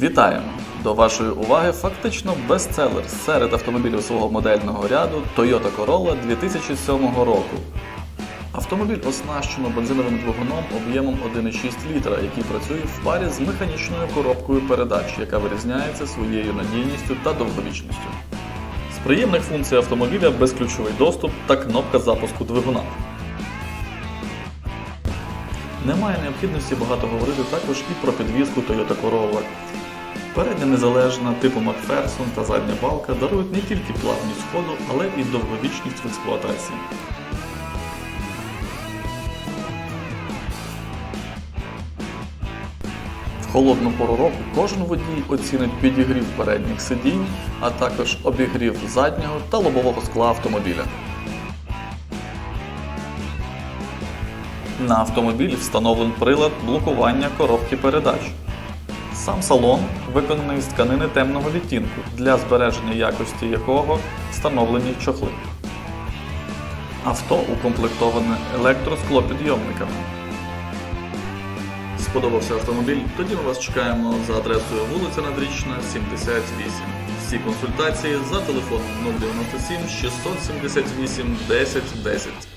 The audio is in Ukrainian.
Вітаємо! До вашої уваги фактично бестселер серед автомобілів свого модельного ряду Toyota Corolla 2007 року. Автомобіль оснащено бензиновим двигуном об'ємом 1,6 літра, який працює в парі з механічною коробкою передач, яка вирізняється своєю надійністю та довговічністю. З приємних функцій автомобіля безключовий доступ та кнопка запуску двигуна. Немає необхідності багато говорити також і про підвізку Toyota Corolla. Передня незалежна типу Макферсон та задня балка дарують не тільки плавність ходу, але і довговічність в експлуатації. В холодну пору року кожен водій оцінить підігрів передніх сидінь, а також обігрів заднього та лобового скла автомобіля. На автомобіль встановлен прилад блокування коробки передач. Сам салон виконаний з тканини темного відтінку, для збереження якості якого встановлені чохли. Авто укомплектоване електросклопідйомниками. Сподобався автомобіль? Тоді ми вас чекаємо за адресою вулиця Надрічна, 78. Всі консультації за телефоном 097 678 10 10.